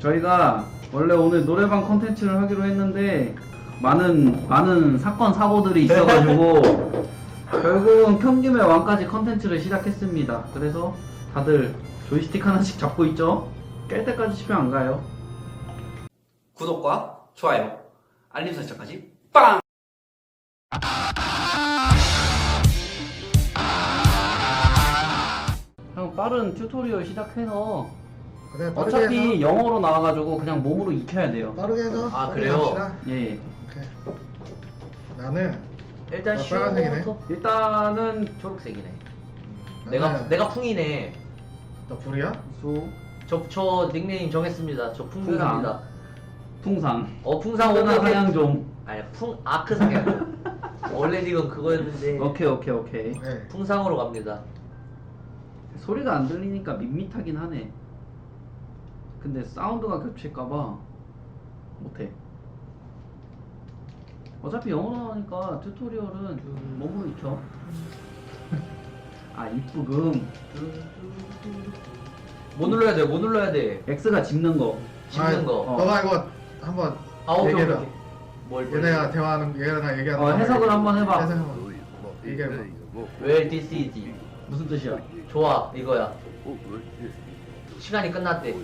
저희가 원래 오늘 노래방 컨텐츠를 하기로 했는데 많은 많은 사건 사고들이 있어가지고 결국은 평균의 왕까지 컨텐츠를 시작했습니다. 그래서 다들 조이스틱 하나씩 잡고 있죠? 깰 때까지 집에 안 가요. 구독과 좋아요, 알림 설정까지 빵! 형 빠른 튜토리얼 시작해서 그래 빠르게 어차피 해서 영어로 나와가지고 그냥 몸으로 익혀야 돼요. 빠르게 해서 아, 그래요? 갑시다. 예. 오케이. 나는 일단 빨간색이네. 쉬워부터 일단은 초록색이네. 내가 나는- 내가 풍이네. 너 불이야? 수 저 저 닉네임 정했습니다. 저 풍상입니다. 풍상. 어 풍상 오늘 사양 좀. 아니 풍 아크 상향. 원래 닉은 그거였는데 오케이 오케이 오케이. 네. 풍상으로 갑니다. 소리가 안 들리니까 밋밋하긴 하네. 근데 사운드가 겹칠까봐 못해. 어차피 영어로 나오니까 튜토리얼은 몸으로 익혀. 아 이쁘금. 뭐 눌러야 돼? 뭐 눌러야 돼? X가 짚는 거. 짚는 아, 거. 어. 너가 이거 한번 아 오케이 오케이. 얘기해라. 오케이. 뭘 얘네가 대화하는 얘네가 얘기하는 어, 거 해석을 한번 해봐. 해석 한번 얘기해봐. 왜 this is 무슨 뜻이야? 좋아 이거야. 시간이 끝났대.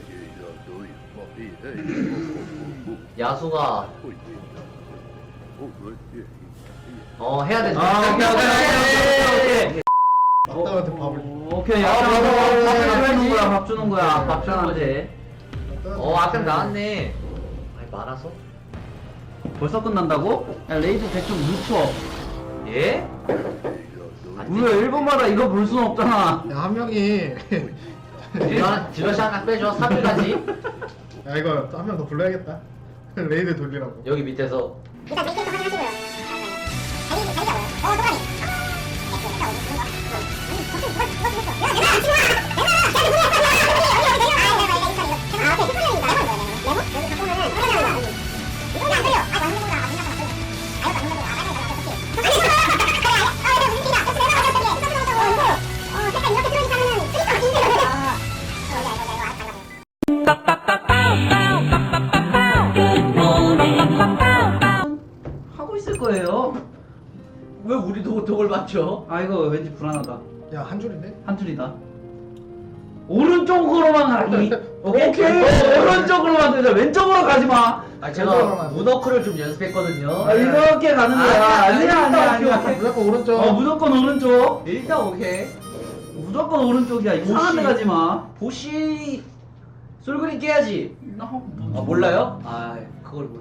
야수가 어 해야 돼. 아, 오케이, 오케이, 오케이, 오케이. 막다한테 밥을 어, 오케이. 아, 밥, 밥, 밥 밥 주는. 거야. 밥 주는 거야. 네. 밥 주는한테. 어 앞에 나왔네. 아니 많아서? 벌써 끝난다고? 야 레이드 대충 늦춰. 예? 안왜 1분마다 이거 볼 수는 없잖아. 야 한 명이 딜러 딜러시 하나 빼줘 3일까지 야 이거 한 명 더 불러야겠다. 레이드 돌리라고. 여기 밑에서 일단 데이터 확인하시고요. 아 이거 왠지 불안하다. 야 한 줄인데? 한 줄이다. 오른쪽으로만 가기. 오케이. 오케이. 오른쪽으로만 되자. 왼쪽으로 가지 마. 아 제가 돼. 문어크를 좀 연습했거든요 아, 이렇게 가는 거야. 아니야 아니야 아니야. 무조건 오른쪽. 어 무조건 오른쪽. 일단 오케이 무조건 오른쪽이야. 이상한 데 가지 마. 보시 솔그린 깨야지 아 몰라요? 아 그걸 몰라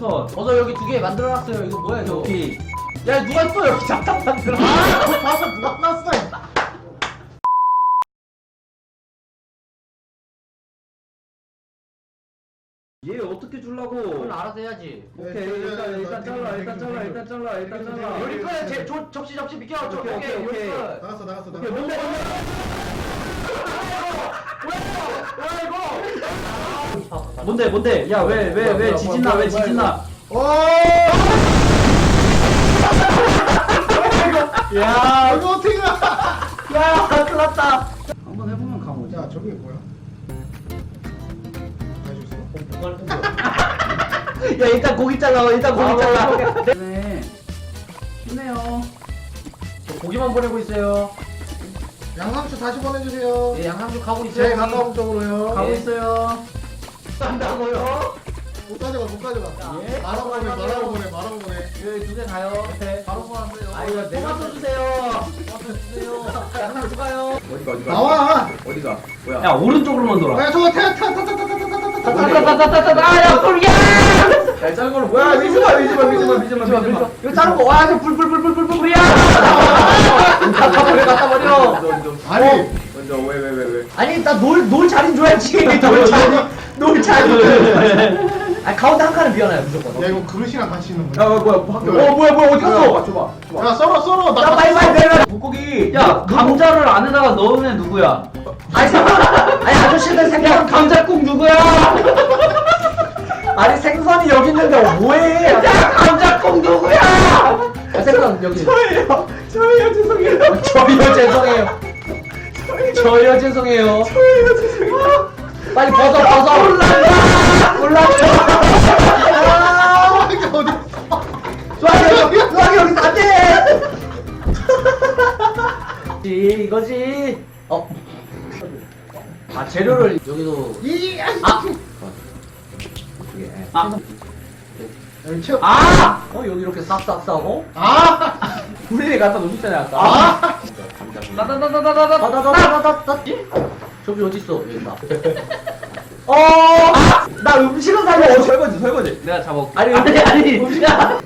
버섯. 버섯 여기 두 개 만들어놨어요 이거 뭐야 이거 여기. 야 누가 또 여기 잠깐 만들어 아 버섯 누가 놨어 얘 어떻게 주려고? 그걸 알아서 해야지 오케이 일단 일단 잘라 일단 잘라 일단 잘라 일단 잘라. 여기 거야 제 조, 접시 접시 비켜 저 오케이, 오케이 오케이, 오케이. 거 나갔어 나갔어 오케이 나갔어. 뭔데 아, 뭔데 뭔데? 야 왜 왜 왜 지진나 왜 지진나? 오! 야 이거 어떻게 가? 야 큰일 났다. 한번 해보면 가보자. 야 저게 뭐야? 야 일단 고기 잘라 일단 고기 아, 잘라. 네. 힘내요. 저 고기만 보내고 있어요 양상추 다시 보내주세요. 예 양상추 가고 있어요 제일 가까운 쪽으로요. 가고 예. 있어요. 간다고요 못 가져가 못 가져가. 예? 말하고 보내 말하고 보내 말하고 보내. 여기 두개 가요. 네. 바로 보내세요 아 이거 토마토 주세요. 주세요 양상추 가요 어디가 어디가? 나와. 어디가? 뭐야? 야 오른쪽으로만 돌아. 야 저거 타타타타타타타타타. 따따따따따따 아야 소리야! 야 작은 걸로 뭐야 비지 마, 비지 마, 비지 마. 비지 마. 이거 자른 거. 와, 불불불불불불 불이야. 갖다 버려, 갖다 버려. 아니 먼저 왜 왜 왜 왜? 아니 나 놀 놀 자리인 줘야지. 놀 자리, 놀 자리. 아 가운데 한 칸은 비워놔요 무조건. 야 이거 그릇이랑 같이 있는 야 거야 뭐야 뭐 학교 어 뭐야 뭐야 어디 갔어? 줘봐 줘봐. 야 썰어 썰어 나 야 빨리 빨리 내려. 물고기. 야 감자를 안에다가 넣은 애 누구야? 아니 생선. 아니 아저씨들 야 생선. 감자국 누구야? 아니 생선이 여기 있는데 뭐해? 야 감자국 누구야? 아, 생선 여기. 저예요. 저예요 죄송해요. 저요 죄송해요. 저요 죄송해요. 저요 죄송해요. 빨리 벗어 벗어. 올라가. 올라가. 이게 어디 수학이 여기 수학이 여기 안 돼. 이거지 이거지. 어. 아 재료를 여기도 이 아. 아, 여기 채워 아! 어 여기 이렇게 싹싹 싸고 아 분리에 갖다 놓으셨잖아요 아까. 아! 나나나나나나나 다다다다다다. 저기 어디 있어? 여기 있다. 어, 나 음식은 살려. 설거지 설거지. 내가 잡아. 아니 아니 아니. 야,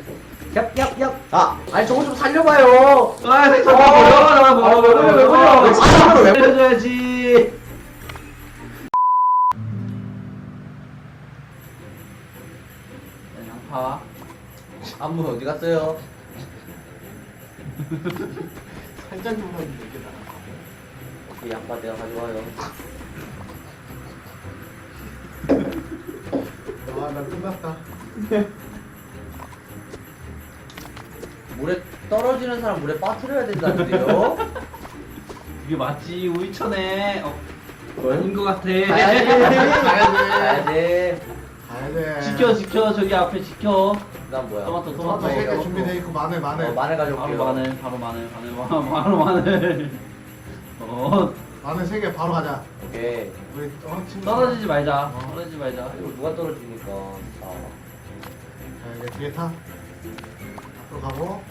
얍얍얍. 아, 아니 저거 좀 살려봐요. 아, 잠깐 버려, 잠깐 버려, 버려, 버려, 버려. 아, 왜 버려? 해줘야지. 양파. 안무 어디 갔어요? 살짝 좀만 얘기해 그 양파 내가 가져와요. 아 나 끝났다 물에 떨어지는 사람 물에 빠뜨려야 된다는데요? 이게 맞지 우이천에. 어, 아닌 것 같아. 가야지. 가야지. 가야 돼 지켜 지켜 저기 앞에 지켜. 난 뭐야? 토마토, 토마토 토마토. 세개 준비돼 있고 마늘 마늘 어, 마늘 가져올게요. 바로 마늘, 바로 마늘, 바로 마늘, 바로 마늘. 어, 마늘 세개 바로 가자 오케이. 우리 어 친구 떨어지지 말자. 떨어지지 말자. 이거 누가 떨어지니까. 아. 자 이제 뒤에 타 앞으로 가고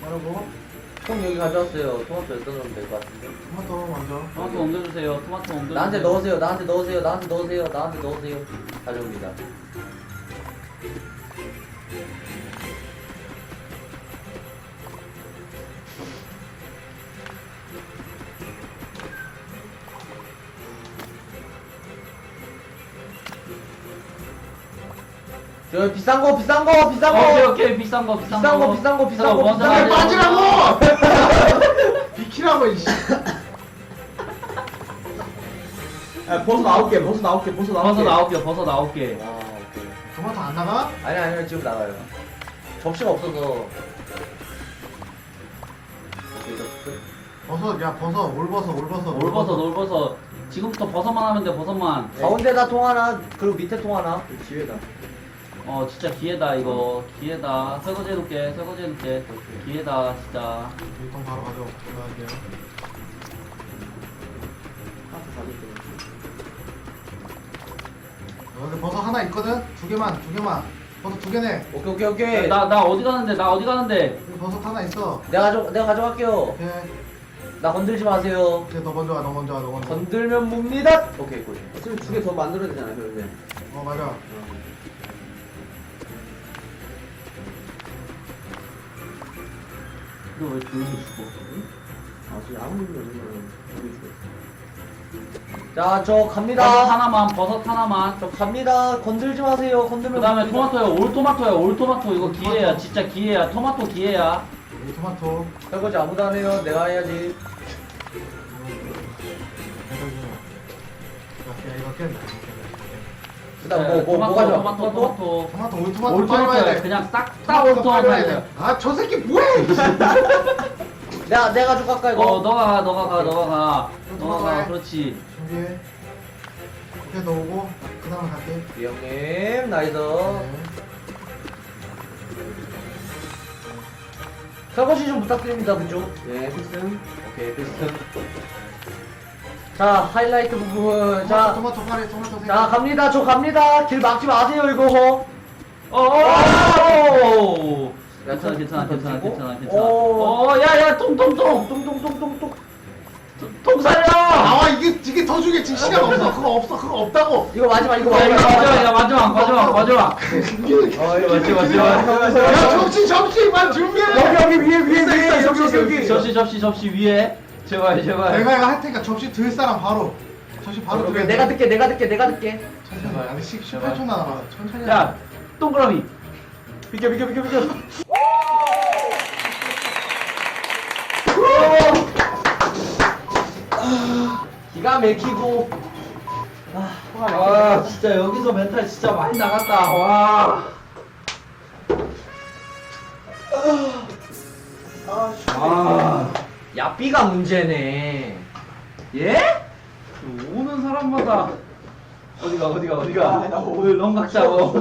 빠르고 통 여기 가져왔어요. 토마토 여기다 넣으면 될 것 같은데. 토마토 먼저 토마토 옮겨주세요. 토마토 옮겨주세요. 나한테 넣으세요. 나한테 넣으세요. 나한테 넣으세요. 나한테 넣으세요. 가져옵니다. 저 비싼 거 비싼 거 비싼 거 오케이 오케이 비싼 거 비싼, 비싼 거 비싼 거 비싼 거 비싼 거. 빠지라고 비키라고 이씨 야개 버섯 아홉 버섯 개. 아홉 개 버섯 아홉 개. 아 오케이 토마토 안 나가? 아니 아니요 지금 나가요 접시가 없어서 오케이 접시 버섯 야 버섯 올버섯 올버섯 올버섯 올버섯. 지금부터 버섯만 하면 돼 버섯만. 가운데다 통 하나 그리고 밑에 통 하나 지혜다. 어 진짜 기회다 이거. 기회다. 설거지 해놓게 설거지 해놓게. 기회다 진짜. 일단 바로 가져 들어갈게요. 여기 버섯 하나 있거든? 두 개만 두 개만. 버섯 두 개네. 오케이 오케이 오케이. 나 나 어디 가는데 나 어디 가는데. 여기 버섯 하나 있어. 내가 가져 내가 가져갈게요. 오케이. 나 건들지 마세요. 오케이 너 먼저 가너 먼저 가너 먼저 가. 건들면 뭡니다 오케이 굿 지금 두 개 더 만들어야 되잖아 그런데. 어 맞아 너왜 조용히 죽어? 아 지금 아무 일이 없는 거는 우리 줘. 자저 버섯 갑니다 하나만 버섯 하나만. 저 갑니다 건들지 마세요 건들면 그 다음에 뭡니다. 토마토야 올 토마토야 올 토마토 이거 올 기회야. 진짜 기회야 토마토 기회야. 여기 토마토 설거지 아무도 안 해요 내가 해야지 야 이거 깼네 그다음 뭐뭐 뭐 가져 토마토 토마토. 토마토 올 토마토 올 빨리 토마토야 와야 돼 그냥 싹싹 토마토 올토마토 빨리 와야 야 돼. 아 저 새끼 뭐해 내가 내가 가져갈까 이거 어 너가 가 너가 가 너가 가 너가 토마토 가 해. 그렇지. 준비해 너 오고 그 다음에 갈게 이 형님 나이스 네. 설거지 좀 부탁드립니다 그쪽 예 필승. 오케이 필승 자 하이라이트 부분 자 토마토 토마토 빨리 토마토 세 개. 자 갑니다 저 갑니다 길 막지 마세요 이거 어. 괜찮아 야, 괜찮아 좀 괜찮아 던지고. 괜찮아 괜찮아. 오. 어 야야 통통통. 똥똥똥똥똥 통살려! 나와 이게 이게 더 주겠지 시간 없어 그거 없어 그거 없다고 이거 마지막 이거 야, 이거 마지막 마지막, 야, 마지막, 마지막, 마지막. 어 이거 맞지, 맞지. 야 접시 접시 만 준비해 여기 여기 위에 위에 위에 여기 여기 여기 접시, 접시, 접시 위에. 제발, 제발. 내가 이거 할 테니까 접시 들 사람 바로. 접시 바로 오케이, 들어 내가 듣게 내가 듣게 내가 듣게. 천천히 아니 18초 남아 천천히 야, 동그라미. 비켜 비켜 비켜 비켜. 기가 막히고. 아, 진짜 여기서 멘탈 진짜 많이 나갔다. 와. 아, 야 B가 문제네 예? 오는 사람마다 어디가 어디가 어디가 오늘 런각 잡어.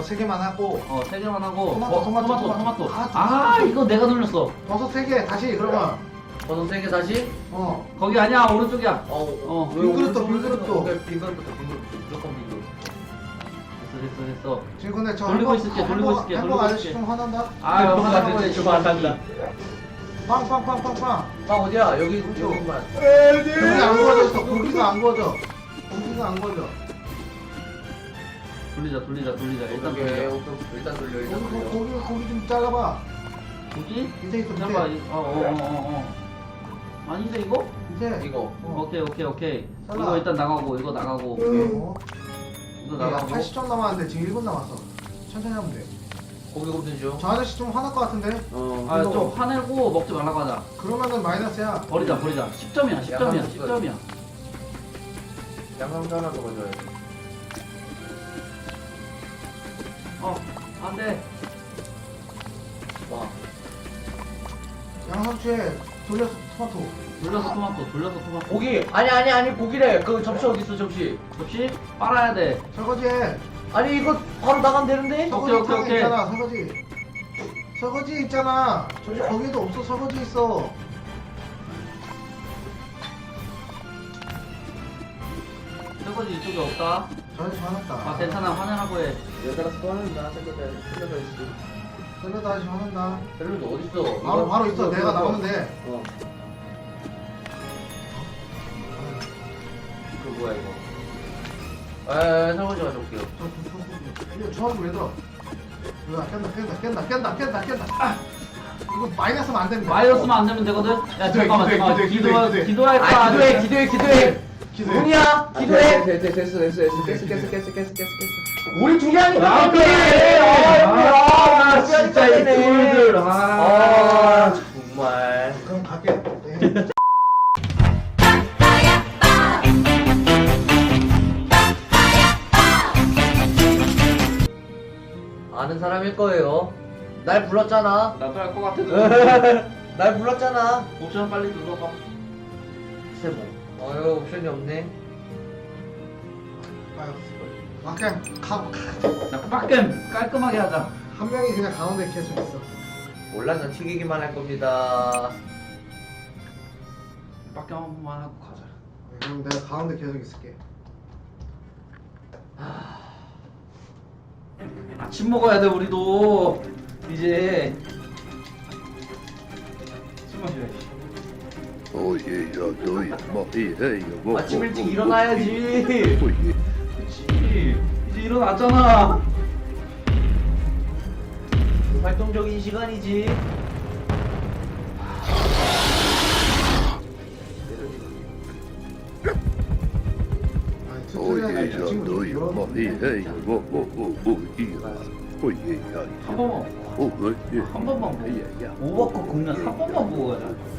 이거 세 개만 하고 어, 세 개만 하고. 토마토, 어, 토마토, 토마토, 토마토. 토마토. 아, 아, 이거 내가 눌렸어. 버섯 세 개 다시 그러면 버섯 세개 다시 어 거기 아니야, 오른쪽이야. 어, 어, 왜 빈그릇도, 빈그릇도. 빈그릇부터 빈그릇 무조건 빈그릇 됐어, 됐어, 됐어. 지금 근데 저 돌리고 햄버거- 있을게, 돌리고 햄버거- 있을게, 햄버거 돌리고 아저씨 있을게. 좀 화난다 아, 햄버거 화나는 아저씨 거지, 좀 화난다. 빵빵빵빵빵 빵 어디야 여기 여기만 고기가 안 구워졌어 고기가 안 구워져 고기가 안 구워져 돌리자, 돌리자, 돌리자. 일단 오케이 돌리자. 오케이 일단 돌려 고기 일단 돌려 고기 고기 좀 잘라봐 고기? 밑에 있어 잠깐만, 밑에 이- 어, 어, 어, 어, 어. 아닌데, 이거? 밑에 이거 어. 오케이, 오케이, 오케이. 잘라. 이거 일단 나가고, 이거 나가고, 어. 이거 야, 나가고. 80점 남았는데 지금 1분 남았어 천천히 하면 고기 굽는 중 돼저 아저씨 좀 화날 것 같은데 어. 아, 좀 화내고 먹지 말라고 하자. 그러면은 마이너스야 버리자, 버리자. 10점이야, 10점이야, 양념 10점이야. 양상추 하나 더 가져야 돼 어, 안 돼. 와. 양상추에 돌려서 토마토 돌려서 토마토, 돌려서 토마토. 고기 아니 아니 아니 고기래 그 접시 어디 있어 접시 접시 빨아야 돼. 설거지해 아니 이거 바로 나가면 되는데 설거지 오케이, 탕 오케이. 있잖아 설거지 설거지 있잖아 저기 거기도 없어 설거지 있어 설거지 이쪽에 없다. 저 아저씨 화났다 아, 괜찮아. 화내라고 해. 또 하는다 생각해 생각해 있어 아저씨 화난다 샐러드 어디 있어 바로 바로 있어 내가 나오는데 어. 그 뭐야 이거 에 설거지 가져올게요 저, 저, 저, 저, 이거 저한테 왜 들어 이거 깬다 깬다 깬다 깬다 깬다 깬다 아! 이거 마이너스면 안 됩니다 마이너스만 안 되면 되거든. 야, 기도해, 잠깐만, 기도해, 잠깐만. 기도해, 기도, 기도해. 기도할까? 아 기도해 기도해 기도해 기도해. 네, 기도해 됐어 됐어 됐어 됐어 됐어 됐어 됐어 됐어 됐어 됐어 우리 둘이 하니까 아, 그래 그래. 아, 아, 진짜 이 꿀들. 아. 아 정말 그럼 갈게. 네. 아는 사람일 거예요 날 불렀잖아 나도 할 것 같아. 날 불렀잖아 옵션 빨리 눌러봐. 세모 어휴 옵션이 없네 아유. 아 그냥 가. 자, 빡겜 깔끔하게 하자. 한 명이 그냥 가운데 계속 있어. 몰라 난 튀기기만 할 겁니다 빡겜 한 번만 하고 가자. 네, 그럼 내가 가운데 계속 있을게. 아침 먹어야 돼 우리도 이제. 술 마셔야지. 오예야 너야 뭐이해야 뭐 아침 일찍 일어나야지 오예 그렇지. 이제 일어났잖아. 활동적인 시간이지 뭐뭐뭐 오이야 오예야 한 번만. 오예 한 번만 보고. 야야 오버컷 국면 한 번만 보고 가자.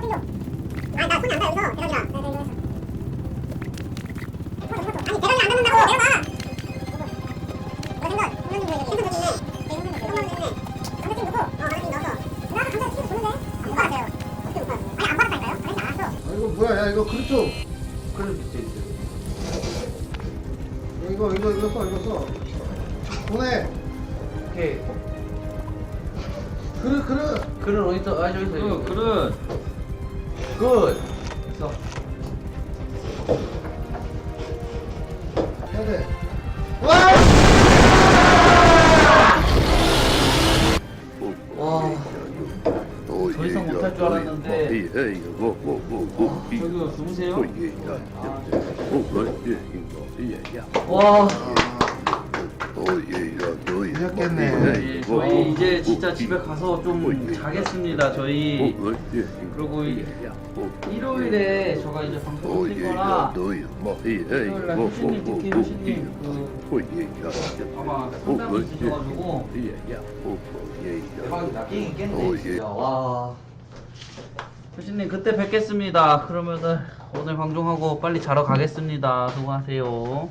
아, 나손안 닿아, 여기서. 대각이랑. 네, 네, 이거 했어. 아니, 대각이 안 닿는다고! 내려가! 이거 생선. 생선 좀 보여줘. 생선 좀 있네. 네, 생선 좀 있네. 감자찜 넣고. 어, 감자찜 넣어서. 누나 아까 감자찜 보는데? 안 받았어요. 어떻게 못 받았어요? 아니, 안 받았다니까요? 다른 안 왔어. 아, 이거 뭐야, 야, 이거 그렇죠. 그래, 밑에 있어. 이거, 이거, 이거 써, 이거 써. 보내! 오케이. 그릇, 그릇! 그릇 어디 있어? 아, 저기 있어. 그, 그릇. 굿. 됐어. 해야 돼. 와. 더 이상 못할 줄 알았는데. 아, 와, 저기 주무세요? 와. 늦었겠네. 네, 저희 이제 진짜 집에 가서 좀 자겠습니다. 저희 그리고 일요일에 제가 이제 방송 킬 거라 일요일 날 휴신님 특히 휴신님 그 아마 상담이 있으셔가지고 대박이다. 게임 깼네. 진짜. 와. 휴신님 그때 뵙겠습니다. 그러면은 오늘 방송하고 빨리 자러 가겠습니다. 수고하세요.